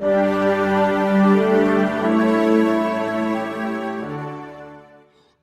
you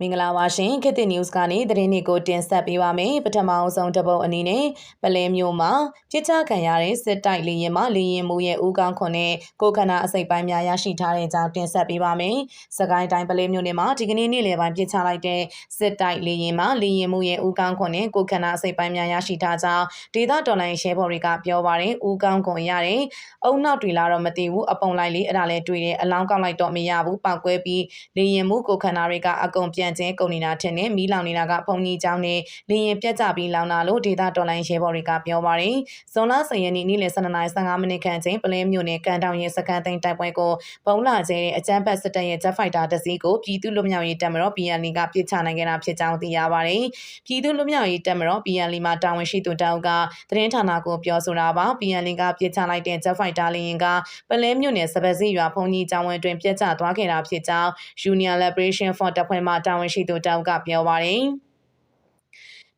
မင်္ဂလာပါရှင်ခေတ်သစ် news ကနေသတင်းတွေကိုတင်ဆက်ပေးပါမယ်ပထမအဆုံးတစ်ပုတ်အနေနဲ့ပလဲမျိုးမှာပြစ်ချခံရတဲ့စစ်တိုက်လေရင်မှလေရင်မူရဲ့ဦးကောင်းခွန်နဲ့ကိုခန္ဓာအစိပ်ပိုင်းများရရှိထားတဲ့အကြောင်းတင်ဆက်ပေးပါမယ်စကိုင်းတိုင်းပလဲမျိုးနယ်မှာဒီကနေ့နေ့လယ်ပိုင်းပြစ်ချလိုက်တဲ့စစ်တိုက်လေရင်မှလေရင်မူရဲ့ဦးကောင်းခွန်နဲ့ကိုခန္ဓာအစိပ်ပိုင်းများရရှိထားကြောင်းဒေသတော်လိုင်းရှဲဘော်တွေကပြောပါတယ်ဦးကောင်းခွန်ရတယ်အုံနောက်တွေလာတော့မသိဘူးအပုံလိုက်လေးအဲ့ဒါလည်းတွေ့တယ်အလောင်းကောက်လိုက်တော့မရဘူးပောက်ကွဲပြီးလေရင်မူကိုခန္ဓာတွေကအကုန်ပြန်ံချင်းကုန်နေတာထင်နဲ့မီးလောင်နေတာကဘုံကြီးကျောင်းနဲ့လေရင်ပြက်ကြပြီးလောင်လာလို့ဒေသတော်လိုင်းရဲဘော်တွေကပြောပါတယ်။ဇွန်လ10ရက်နေ့နေ့လယ်12:55မိနစ်ခန့်ချင်းပလဲမြို့နယ်ကန်တောင်ရင်စကန်သိန်းတိုက်ပွဲကိုဘုံလာကျဲတဲ့အကြမ်းဖက်စစ်တပ်ရဲ့ဂျက်ဖိုက်တာတစ်စီးကိုပြည်သူ့လူမျိုးရေးတပ်မတော် BNL ကပြစ်ချနိုင်ခဲ့တာဖြစ်ကြောင်းသိရပါတယ်။ပြည်သူ့လူမျိုးရေးတပ်မတော် BNL မှာတာဝန်ရှိသူတောင်းကသတင်းဌာနကိုပြောဆိုတာပါ BNL ကပြစ်ချလိုက်တဲ့ဂျက်ဖိုက်တာလေရင်ကပလဲမြို့နယ်စပက်စီရွာဘုံကြီးကျောင်းဝင်းတွင်ပြက်ကျသွားခဲ့တာဖြစ်ကြောင်း Union Liberation Front တပ်ဖွဲ့မှတာဝန်ရှိသူတောက်ကပြောပါတယ်။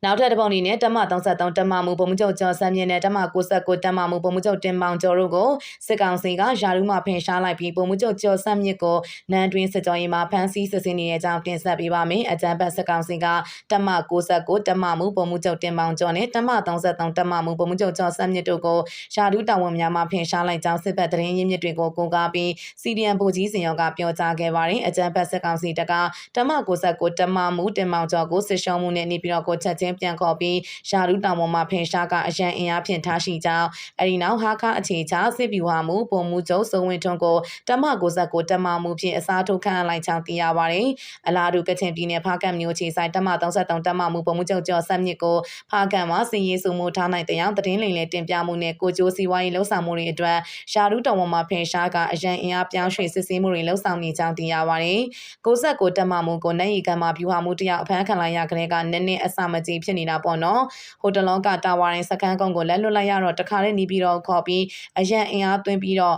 နောက်ထပ်တစ်ပုံအနေနဲ့တမ33တမမှုဗိုလ်မှူးချုပ်ကျော်စံမြင့်နဲ့တမ69တမမှုဗိုလ်မှူးချုပ်တင်မောင်ကျော်တို့ကိုစစ်ကောင်စီကယာရုမှဖင်ရှားလိုက်ပြီးဗိုလ်မှူးချုပ်ကျော်စံမြင့်ကိုနန်းတွင်းစစ်ကြောရေးမှာဖမ်းဆီးစစ်ဆေးနေတဲ့အကြောင်းတင်ဆက်ပေးပါမယ်။အကြံဖတ်စစ်ကောင်စီကတမ69တမမှုဗိုလ်မှူးချုပ်တင်မောင်ကျော်နဲ့တမ33တမမှုဗိုလ်မှူးချုပ်ကျော်စံမြင့်တို့ကိုယာရုတာဝန်များမှဖင်ရှားလိုက်ကြောင်းစစ်ဘက်သတင်းရင်းမြစ်တွေကိုကိုးကားပြီးစီဒီအမ်ဗိုလ်ကြီးစင်ရောကပြောကြားခဲ့ပါတယ်။အကြံဖတ်စစ်ကောင်စီတကတမ69တမမှုတင်မောင်ကျော်ကိုစစ်ရှုံးမှုနဲ့နေပြီးတော့ကိုချက်ချင်းချင်းပြန်ခေါ်ပြီးရှာရုတောင်ပေါ်မှာဖင်ရှားကအရန်အင်အားဖြင့်ထားရှိကြောင်းအဲဒီနောက်ဟာခအခြေချစစ်ပြူဟာမှုပုံမှုချုပ်စုံဝင်ထွန်းကိုတမ69တမမှုဖြင့်အစားထိုးခန့်အပ်လိုက်ကြောင်းသိရပါတယ်။အလားတူကချင်ပြည်နယ်ဖားကတ်မြို့ခြေဆိုင်တမ33တမမှုပုံမှုချုပ်ကျော်ဆက်မြစ်ကိုဖားကတ်မှာစည်ရေးစုမှုထားနိုင်တဲ့အောင်တည်င်းလိမ်လဲတင်ပြမှုနဲ့ကိုကျိုးစီဝါရေးလှုပ်ဆောင်မှုတွေအတွက်ရှာရုတောင်ပေါ်မှာဖင်ရှားကအရန်အင်အားပြောင်းရွှေ့စစ်ဆေးမှုတွေလှုပ်ဆောင်နေကြောင်းသိရပါတယ်။69တမမှုကိုနိုင်ရီကံမှာပြူဟာမှုတရားအဖမ်းခံလိုက်ရကလေးကနည်းနည်းအစမကြီးဖြစ်နေတာပေါ့နော်ဟိုတလောကတာဝါရင်စကန်ကုန်းကိုလက်လွတ်လိုက်ရတော့တခါလေးနေပြီးတော့ခေါ်ပြီးအရန်အင်အားသွင်းပြီးတော့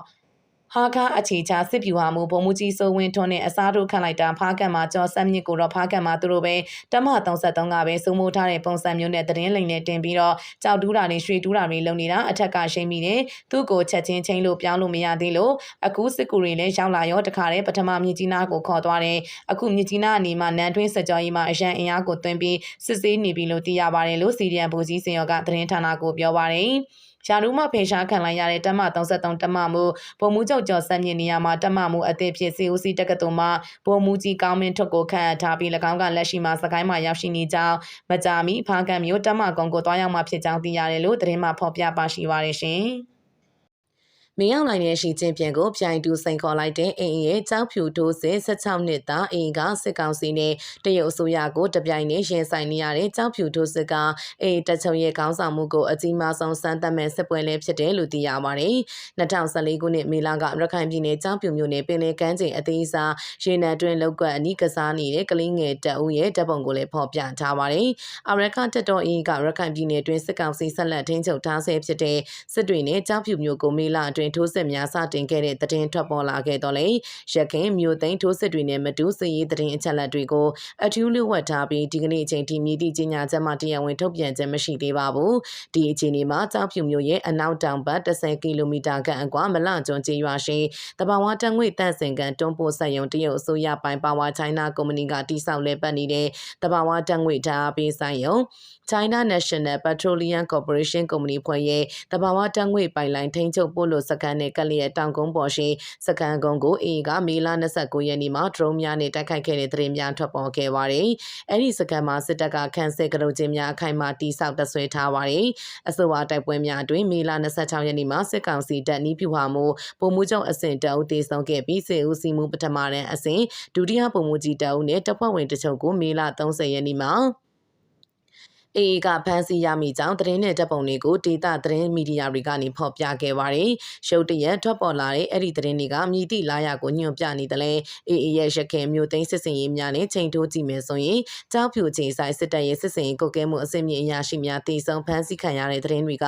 ဟာခအခြေချစစ်ပြူဟာမှုဘုံမူကြီးစိုးဝင်းထွန်းနဲ့အစားထိုးခန့်လိုက်တာဖားကံမှာကျော်ဆက်မြစ်ကိုတော့ဖားကံမှာသူတို့ပဲတမ33ကပဲစုံမိုးထားတဲ့ပုံစံမျိုးနဲ့သတင်းလိမ်နဲ့တင်ပြီးတော့ကြောက်တူးတာတွေရွှေတူးတာတွေလုပ်နေတာအထက်ကရှိမိနေသူ့ကိုချက်ချင်းချင်းလို့ပြောင်းလို့မရသေးလို့အခုစစ်ကူတွေလည်းရောက်လာရောတခါတည်းပထမမြစ်ကြီးနားကိုခေါ်သွားတယ်အခုမြစ်ကြီးနားအနီးမှာနန်းတွင်းစကြောကြီးမှာအရန်အင်အားကိုသွင်းပြီးစစ်ဆေးနေပြီလို့သိရပါတယ်လို့စီရီယံဘူကြီးစင်ရောကသတင်းဌာနကိုပြောပါတယ် ရာထူးမှဖေရှားခံလိုက်ရတဲ့တမ33တမမှုဗိုလ်မှူးချုပ်ကျော်စံမြင့်နေရာမှာတမမှုအသစ်ဖြစ် COC တက္ကသိုလ်မှဗိုလ်မှူးကြီးကောင်းမင်းထွတ်ကိုခန့်အပ်ထားပြီး၎င်းကလက်ရှိမှာစကိုင်းမှာရောက်ရှိနေကြောင်းမကြာမီဖားကံမျိုးတမကုံကိုတွားရောက်မှဖြစ်ကြောင်းသိရတယ်လို့သတင်းမှဖော်ပြပါရှိပါတယ်ရှင်။ မင်းအောင်နိုင်ရဲ့ရှိချင်းပြန်ကိုပြိုင်တူစိန်ခေါ်လိုက်တဲ့အင်းရဲ့ကြောက်ဖြူထိုးစစ်16နှစ်သားအင်းကစစ်ကောင်စီနဲ့တရုတ်အစိုးရကိုတပြိုင်နက်ရင်ဆိုင်နေရတဲ့ကြောက်ဖြူထိုးစစ်ကအင်းတချုံရဲ့ခေါင်းဆောင်မှုကိုအကြီးမားဆုံးစမ်းသပ်မဲ့စစ်ပွဲလည်းဖြစ်တယ်လို့သိရပါတယ်။2014ခုနှစ်မေလကရခိုင်ပြည်နယ်ကြောက်ဖြူမြို့နယ်ပင်လယ်ကမ်းခြေအသေးစားရေနံတွင်လောက်ကွက်အနီးကစားနေတဲ့ကလေးငယ်တပ်ဦးရဲ့တပ်ပုံကိုလည်းဖော်ပြထားပါတယ်။အမေရိကန်တပ်တော်အင်းကရခိုင်ပြည်နယ်တွင်စစ်ကောင်စီဆက်လက်ထိန်းချုပ်ထားဆဲဖြစ်တဲ့စစ်တွေနဲ့ကြောက်ဖြူမြို့ကိုမေလအတွင်းထိုးစစ်များစတင်ခဲ့တဲ့သတင်းထွက်ပေါ်လာခဲ့တော့လေရခင်မြို့သိမ်းထိုးစစ်တွေနဲ့မတူစစ်ရေးသတင်းအချက်အလက်တွေကိုအထူးလျှဝှက်ထားပြီးဒီကနေ့အချိန်ထိမြည်သည့်ကြီးညာချက်မှတရားဝင်ထုတ်ပြန်ခြင်းမရှိသေးပါဘူးဒီအခြေအနေမှာကြောက်ဖြူမြို့ရဲ့အနောက်တောင်ဘက်10ကီလိုမီတာခန့်အကွာမလကျွန်းကျေးရွာရှိတဘာဝတန်ငွေတန့်စင်ကန်တွန်းပို့ဆက်ယုံတရုတ်အစိုးရပိုင်ပါဝါချိုင်းနာကုမ္ပဏီကတိစောက်လဲပတ်နေတဲ့တဘာဝတန်ငွေဓာတ်ပေးဆိုင်ယုံ China National Petroleum Corporation ကုမ္ပဏီဖွဲ့ရဲ့တဘာဝတန်ငွေပိုင်လိုင်းထိန်းချုပ်ပို့လို့စကန်နဲ့ကလျက်တောင်ကုန်းပေါ်ရှိစကန်ကုန်းကိုအေကမေလ29ရက်နေ့မှာ drone များနဲ့တိုက်ခိုက်ခဲ့တဲ့သတင်းများထွက်ပေါ်ခဲ့ပါတယ်။အဲဒီစကန်မှာစစ်တပ်ကခန့်စစ်ကလေးချင်းများအခိုင်အမာတိစောက်တဆွဲထားပါတယ်။အဆိုပါတိုက်ပွဲများအတွင်းမေလ26ရက်နေ့မှာစစ်ကောင်စီတပ်နီးပြူဟာမှုပုံမှုချုပ်အဆင့်တအုပ်တေဆုံးခဲ့ပြီးစေဦးစီမှုပထမတန်းအဆင့်ဒုတိယပုံမှုကြီးတအုပ်နဲ့တပ်ဖွဲ့ဝင်တချို့ကိုမေလ30ရက်နေ့မှာ အေအေကဖမ်းဆီးရမိကြောင်းသတင်းနဲ့တပ်ပုံတွေကိုဒေတာသတင်းမီဒီယာတွေကနေဖော်ပြခဲ့ပါတယ်။ရှုပ်တရက်ထွက်ပေါ်လာတဲ့အဲ့ဒီသတင်းတွေကမြည်သည့်လာရကိုညွှန်ပြနေတယ်လေ။အေအေရဲ့ရခင်မျိုးသိန်းစစ်စင်ရေးများနဲ့ချိန်ထိုးကြည့်မယ်ဆိုရင်ကြောက်ဖြူချိန်ဆိုင်စစ်တပ်ရဲ့စစ်စင်ရေးကုတ်ကဲမှုအဆင့်မြင့်အရာရှိများတည်ဆုံဖမ်းဆီးခံရတဲ့သတင်းတွေက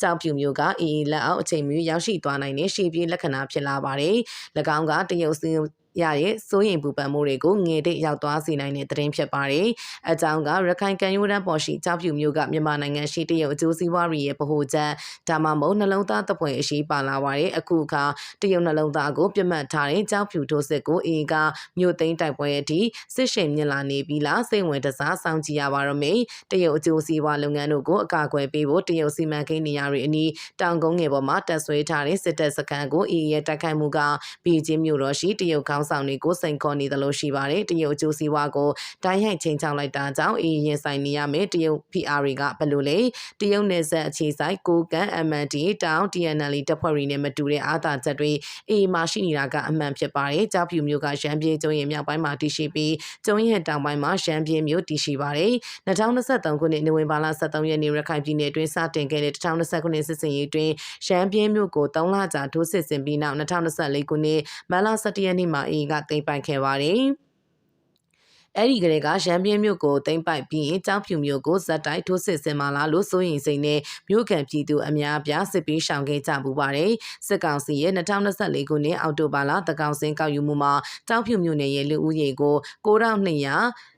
ကြောက်ဖြူမျိုးကအေအေလက်အောက်အချိန်မျိုးရောက်ရှိသွားနိုင်တဲ့ရှေ့ပြေးလက္ခဏာဖြစ်လာပါတယ်။၎င်းကတရုတ်စင် ရတဲ့စိုးရင်ပူပန်မှုတွေကိုငေတိတ်ရောက်သွားစေနိုင်တဲ့သတင်းဖြစ်ပါတယ်။အကြောင်းကရခိုင်ကံရိုးတန်းပေါ်ရှိကြောက်ဖြူမျိုးကမြန်မာနိုင်ငံရှိတရုတ်အကျိုးစီးပွားတွေရဲ့ဗဟိုချက်ဒါမှမဟုတ်နှလုံးသားတပ်ဖွဲ့အရှိပါလာပါတယ်။အခုအခါတရုတ်နှလုံးသားကိုပြတ်မှတ်ထားတဲ့ကြောက်ဖြူထိုးစစ်ကိုအေကမြို့သိမ်းတိုက်ပွဲအထိစစ်ရှိန်မြင့်လာနေပြီလားစိတ်ဝင်တစားစောင့်ကြည့်ရပါတော့မယ်။တရုတ်အကျိုးစီးပွားလုပ်ငန်းတို့ကိုအကာအကွယ်ပေးဖို့တရုတ်စီမံကိန်းနေရာတွေအနီးတောင်ကုန်းငယ်ပေါ်မှာတက်ဆွဲထားတဲ့စစ်တပ်စခန်းကိုအေရဲ့တိုက်ခိုက်မှုကဘီဂျင်းမြို့တော်ရှိတရုတ်ခေါင်းဆောင်တွေကိုစိန်ခေါ်နေသလိုရှိပါတယ်။တရုတ်အကျိုးစီးပွားကိုတိုင်းဟိုက်ချင်းချောင်းလိုက်တာကြောင့်အေရင်ဆိုင်နေရမယ်တရုတ် PR တွေကဘယ်လိုလဲတရုတ်နယ်စပ်အခြေဆိုင်ကိုကန် MND တောင် TNL တပ်ဖွဲ့တွေနဲ့မတူတဲ့အာသာချက်တွေအေမှာရှိနေတာကအမှန်ဖြစ်ပါတယ်။ကြောက်ဖြူမျိုးကရန်ပြေကျုံရင်မြောက်ပိုင်းမှာတည်ရှိပြီးကျုံရင်တောင်ပိုင်းမှာရန်ပြေမျိုးတည်ရှိပါတယ်။2023ခုနှစ်နိုဝင်ဘာလ23ရက်နေ့ရခိုင်ပြည်နယ်တွင်စတင်ခဲ့တဲ့2020ခုနှစ်စစ်စင်ရေးတွင်ရန်ပြေမျိုးကို3လကြာထိုးစစ်ဆင်ပြီးနောက်2024ခုနှစ်မတ်လ17ရက်နေ့မှာအေကသိမ်းပိုက်ခဲ့ပါတယ်။အဲ့ဒီကလေးကရန်ပြင်းမြို့ကိုတင်ပိုက်ပြီးရင်ကြောက်ဖြူမြို့ကိုဇက်တိုက်ထိုးစစ်ဆင်မာလာလို့စိုးရင်စိန်နဲ့မြို့ကန်ပြည်သူအများပြားစစ်ပေးရှောင်ခဲ့ကြပူပါတယ်စစ်ကောင်စီရဲ့2024ခုနှစ်အောက်တိုဘာလတကောင်စင်းကောက်ယူမှုမှာကြောက်ဖြူမြို့နယ်ရဲ့လူဦးရေကို9200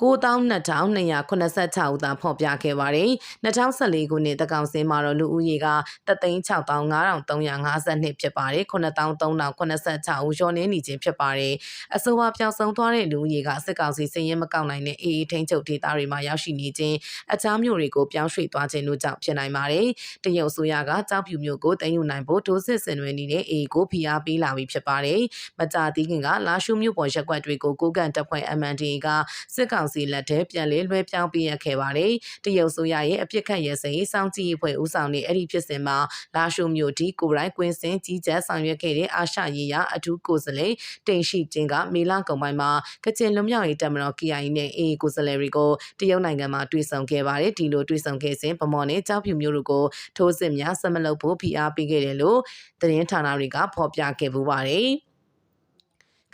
9286ဦးသာဖော်ပြခဲ့ပါတယ်။2014ခုနှစ်တကောင်စင်းမှာတော့လူဦးရေက365,352ဖြစ်ပါတယ်။9386ဦးရောနေနေခြင်းဖြစ်ပါတယ်။အဆိုပါပြောင်းဆုံးသွားတဲ့လူဦးရေကစစ်ကောင်စီစည်ရင်မကောက်နိုင်တဲ့အေးအေးထိန်းချုပ်ဒေသတွေမှာရောက်ရှိနေခြင်းအခြားမြို့တွေကိုပြောင်းရွှေ့သွားခြင်းတို့ကြောင့်ဖြစ်နိုင်ပါတယ်။တရုတ်ဆိုရကကြောက်ဖြူမြို့ကိုတင်ယူနိုင်ဖို့ဒိုးစစ်ဆင်နွှဲနေတဲ့အေးကိုဖိအားပေးလာပြီးဖြစ်ပါတယ်။မကြာသေးခင်ကလာရှုမြို့ပေါ်ရက်ကွက်တွေကိုကိုကန်တပ်ဖွဲ့ MND ကစစ်ကောင်စီလက်ထဲပြန်လဲလွှဲပြောင်းပေးရခဲ့ပါတယ်။တရုတ်ဆိုရရဲ့အပြစ်ခတ်ရဲစိစောင့်ကြည့်အဖွဲ့ဦးဆောင်တဲ့အဲ့ဒီဖြစ်စဉ်မှာလာရှုမြို့ဒီကိုရိုင်းကွင်းစင်ကြီးကြပ်ဆောင်ရွက်ခဲ့တဲ့အာရှရေးရာအထူးကိုယ်စားလှယ်တိန်ရှိချင်းကမေလကုံပိုင်းမှာကချင်လွတ်မြောက်ရေးတပ်မတော် KIA နဲ့ AA ကိုယ်စားလှယ်တွေကိုတရုတ်နိုင်ငံမှာတွေ့ဆုံခဲ့ပါတယ်။ဒီလိုတွေ့ဆုံခဲ့စဉ်ဗမော်နဲ့ကြောက်ဖြူမျိုးတို့ကိုထိုးစစ်များဆက်မလုပ်ဖို့ဖိအားပေးခဲ့တယ်လို့သတင်းဌာနတွေကဖော်ပြခဲ့ပူပါတယ်။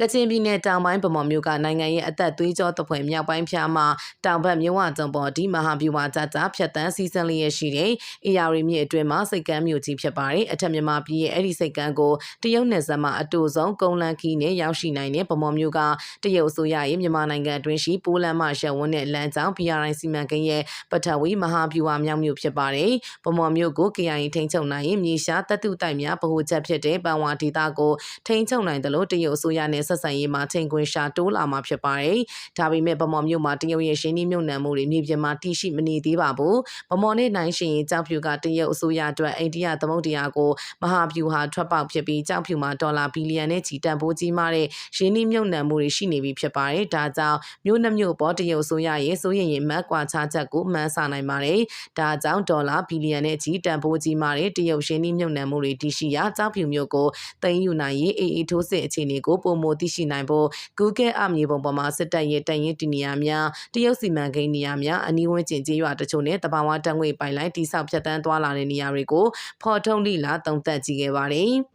ကချင်ပြည်နယ်တောင်ပိုင်းဗမော်မြို့ကနိုင်ငံရဲ့အသက်သွေးကြောတပွဲမြောက်ပိုင်းဖျားမှာတောင်ဘက်မြဝကျုံပေါ်ဒီမဟာဗျူဟာကြကြဖြတ်တန်းစီးစံလျက်ရှိတဲ့အေယာရီမြစ်အတွင်းမှာစိတ်ကမ်းမြို့ကြီးဖြစ်ပါတယ်အထက်မြန်မာပြည်ရဲ့အဲ့ဒီစိတ်ကမ်းကိုတရုတ်နယ်စပ်မှာအတူဆုံးကုန်းလန်းခီးနဲ့ရောက်ရှိနိုင်တဲ့ဗမော်မြို့ကတရုတ်အစိုးရရဲ့မြန်မာနိုင်ငံအတွင်းရှိပိုးလန်းမှရပ်ဝန်းတဲ့လမ်းကြောင်း BRI စီမံကိန်းရဲ့ပထဝီမဟာဗျူဟာမြောက်မြို့ဖြစ်ပါတယ်ဗမော်မြို့ကို KIA ထိန်းချုပ်နိုင်ရင်မြေရှားတပ်တုတိုက်များဗဟိုချက်ဖြစ်တဲ့ပန်ဝါဒေသကိုထိန်းချုပ်နိုင်တယ်လို့တရုတ်အစိုးရနဲ့ဆက်ဆံရေးမှာချိန်ခွင်ရှာတိုးလာမှာဖြစ်ပါတယ်။ဒါပေမဲ့ဗမော်မြို့မှာတရုတ်ရဲ့ရှင်းနှီးမြုပ်နှံမှုတွေမြေပြင်မှာတရှိမနေသေးပါဘူး။ဗမော်နဲ့နိုင်ရှင်ကြောက်ဖြူကတရုတ်အစိုးရအတွက်အိန္ဒိယသမုဒ္ဒရာကိုမဟာဗျူဟာထွက်ပေါက်ဖြစ်ပြီးကြောက်ဖြူမှာဒေါ်လာဘီလီယံနဲ့ချီတန်ဖိုးကြီးမားတဲ့ရှင်းနှီးမြုပ်နှံမှုတွေရှိနေပြီဖြစ်ပါတယ်။ဒါကြောင့်မြို့နှမြို့ပေါ်တရုတ်အစိုးရရဲ့စိုးရိမ်ရင်မတ်ကွာချချက်ကိုမှန်းဆနိုင်ပါတယ်။ဒါကြောင့်ဒေါ်လာဘီလီယံနဲ့ချီတန်ဖိုးကြီးမားတဲ့တရုတ်ရှင်းနှီးမြုပ်နှံမှုတွေတရှိရာကြောက်ဖြူမြို့ကိုတင်ယူနိုင်ရေးအေးအေးထိုးစစ်အခြေအနေကိုပုံမသိရှိနိုင်ဖို့ Google အမြေပုံပေါ်မှာစစ်တပ်ရဲ့တန်ရင်တီနေရာများတရုတ်စီမံကိန်းနေရာများအနီးဝန်းကျင်ကျေးရွာတချို့နဲ့တဘာဝတန်ငွေပိုင်လိုင်းတိဆောက်ဖြတ်တန်းသွားလာတဲ့နေရာတွေကိုဖော်ထုတ်လိလာတုံသက်ကြည့်ခဲ့ပါတယ်။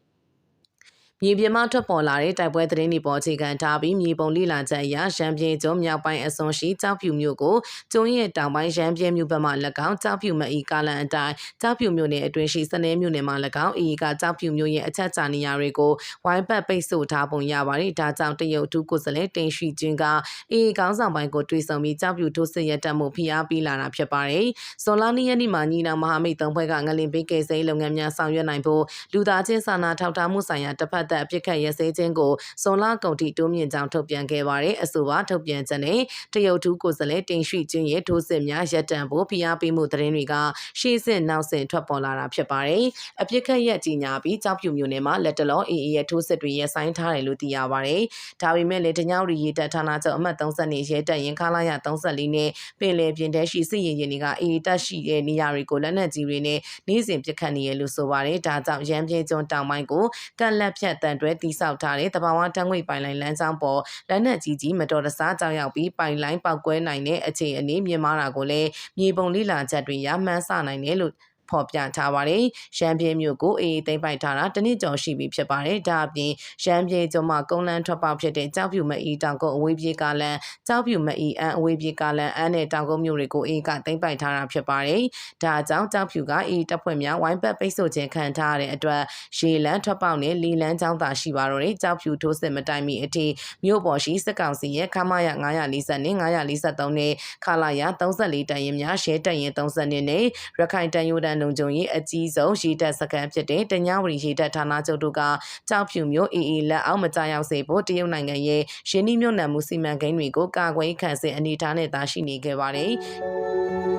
မြေပြင်မှထွက်ပေါ်လာတဲ့တိုက်ပွဲသတင်းတွေပေါ်အခြေခံထားပြီးမြေပုံလိလာချက်အရရန်ပြင်းကျုံမြောက်ပိုင်းအစွန်ရှိကြောက်ဖြူမြို့ကိုကျုံရဲ့တောင်ပိုင်းရန်ပြင်းမြို့ဘက်မှ၎င်းကြောက်ဖြူမအီကာလန်အတိုင်းကြောက်ဖြူမြို့နယ်အတွင်းရှိစနေမြို့နယ်မှာ၎င်းအီကကြောက်ဖြူမြို့ရဲ့အချက်ချနေရာတွေကိုဝိုင်းပတ်ပိတ်ဆို့ထားပုံရပါတယ်ဒါကြောင့်တရုတ်တူကိုယ်စားလှယ်တင်ရှိချင်းကအီကောင်းဆောင်ပိုင်းကိုတွေ့ဆုံပြီးကြောက်ဖြူထိုးစစ်ရတက်မှုဖိအားပေးလာတာဖြစ်ပါတယ်ဇွန်လ၂ရက်နေ့မှာညီနောင်မဟာမိတ်သုံးဖွဲ့ကငလင်ပေးကယ်ဆယ်လုပ်ငန်းများဆောင်ရွက်နိုင်ဖို့လူသားချင်းစာနာထောက်ထားမှုဆိုင်ရာတစ်ဖက်သက်အပြစ်ခတ်ရစဲခြင်းကိုဇွန်လကုန်ထိတိုးမြင့်ကြောင်းထုတ်ပြန်ခဲ့ပါတယ်အဆိုပါထုတ်ပြန်ချက်နဲ့တရုတ်ထူးကိုယ်စားလှယ်တင်ရှိချင်းရဲ့ထိုးစစ်များရပ်တန့်ဖို့ဖိအားပေးမှုသတင်းတွေကရှေ့စစ်နောက်စစ်ထွက်ပေါ်လာတာဖြစ်ပါတယ်အပြစ်ခတ်ရက်ကြီးညာပြီးကြောက်ဖြူမျိုးနယ်မှာလက်တလောအေအေရဲ့ထိုးစစ်တွေရပ်ဆိုင်းထားတယ်လို့သိရပါတယ်ဒါပေမဲ့လေတညောင်ရီရေတပ်ဌာနချုပ်အမှတ်30နေရဲတပ်ရင်ခလာရ34နဲ့ပင်လယ်ပြင်ထဲရှိစစ်ရင်ရင်တွေကအေအေတပ်ရှိတဲ့နေရာတွေကိုလက်နက်ကြီးတွေနဲ့နေ့စဉ်ပစ်ခတ်နေရလို့ဆိုပါတယ်ဒါကြောင့်ရန်ပြေကျွန်းတောင်ပိုင်းကိုကန့်လက်ဖြတ်တန်တွဲတိဆောက်ထားတဲ့တဘာဝတန်းငွေပိုင်လိုင်းလမ်းကြောင်းပေါ်လက်နက်ကြီးကြီးမတော်တဆကြောက်ရောက်ပြီးပိုင်လိုင်းပောက်ကွဲနိုင်တဲ့အခြေအနေမြင်မာတာကိုလည်းမြေပုံလိလာချက်တွေရမှန်းဆနိုင်တယ်လို့ ဖော်ပြထားပါတယ်။ရှမ်းပြည်မြို့ကိုအေးအေးသိမ်းပိုက်ထားတာတနစ်ကျော်ရှိပြီဖြစ်ပါတယ်။ဒါအပြင်ရှမ်းပြည်ကျွန်းမှာကုန်းလန်းထွက်ပေါက်ဖြစ်တဲ့ကြောက်ဖြူမအီတောင်ကုန်းအဝေးပြေးကားလမ်းကြောက်ဖြူမအီအန်အဝေးပြေးကားလမ်းအန်နဲ့တောင်ကုန်းမြို့တွေကိုအေးကသိမ်းပိုက်ထားတာဖြစ်ပါတယ်။ဒါကြောင့်ကြောက်ဖြူကအေးတပ်ဖွဲ့များဝိုင်းပတ်ပိတ်ဆို့ခြင်းခံထားရတဲ့အတွက်ရေလန်းထွက်ပေါက်နဲ့လီလန်းချောင်းသာရှိပါတော့တယ်။ကြောက်ဖြူထိုးစစ်မတိုင်မီအထိမြို့ပေါ်ရှိစစ်ကောင်စီရဲ့ခမာရ940နဲ့943နဲ့ခလာရ34တန်ရင်များရှဲတန်ရင်30နဲ့ရခိုင်တန်ယိုတန်လုံခြုံရေးအကြီးဆုံးရေတပ်စခန်းဖြစ်တဲ့တညဝရီရေတပ်ဌာနချုပ်တို့ကကြောက်ဖြူမျိုးအေအေလက်အောက်မကြရောက်စေဖို့တရုတ်နိုင်ငံရဲ့ရင်းနှီးမြှုပ်နှံမှုစီမံကိန်းတွေကိုကာကွယ်ခံစစ်အနေအထားနဲ့သာရှိနေခဲ့ပါတယ်။